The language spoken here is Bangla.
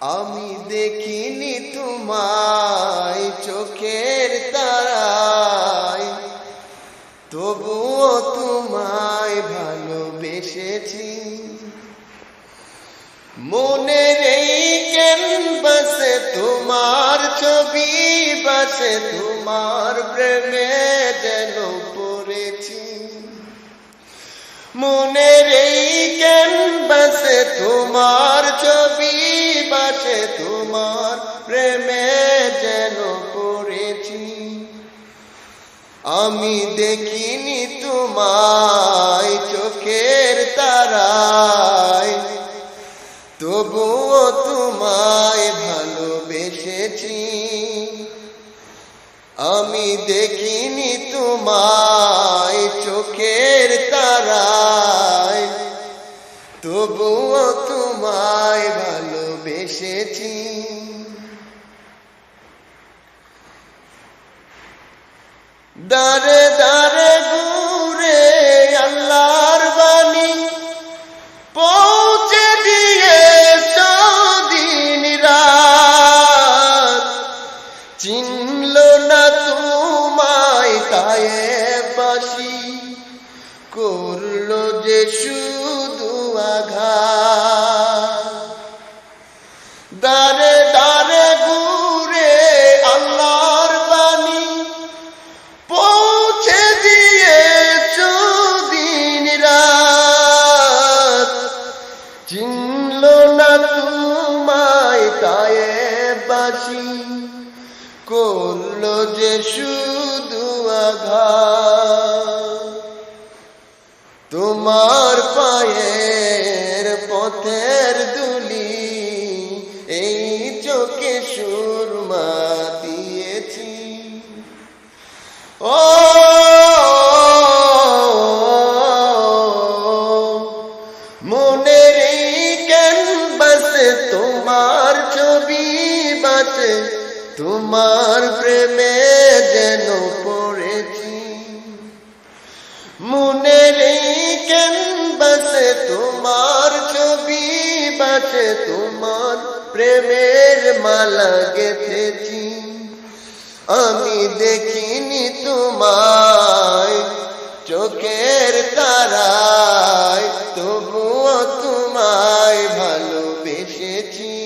আমি দেখিনি তোমায় চোখের তারায়। তবুও তোমায় ভালোবেসেছি। মনের এই ক্যানভাসে তোমার ছবি বাসে তোমার প্রেমে যেন পড়েছি। মনের এই ক্যানভাসে তোমার ছবি বাসে তোমার প্রেমে যেন পড়েছি। আমি দেখিনি তোমায় চোখের তারায়। তবুও তোমায় ভালোবেসেছি। আমি দেখিনি তোমায় চোখের তারায়। তবুও তোমায় ভালোবেসেছি। দারে দারে ঘুরে আল্লাহর বাণী পৌঁছে দিয়ে দিন রাত। চিনল না তোমায় তায়ে বাসি করল যে শুধু আঘাত। বাসি করল যে শুধু আঘা তোমার পায়ের পথের দুলি এই চোখে সুরমা দিয়েছি। ও রাতে তোমার প্রেমে যেন পড়েছি। মনের বাসে তোমার ছবি বাসে, তোমার প্রেমের মালা গেঁথেছি। আমি দেখিনি তোমায়, চোখের তারায়, তবুও তোমায় ভালোবেসেছি।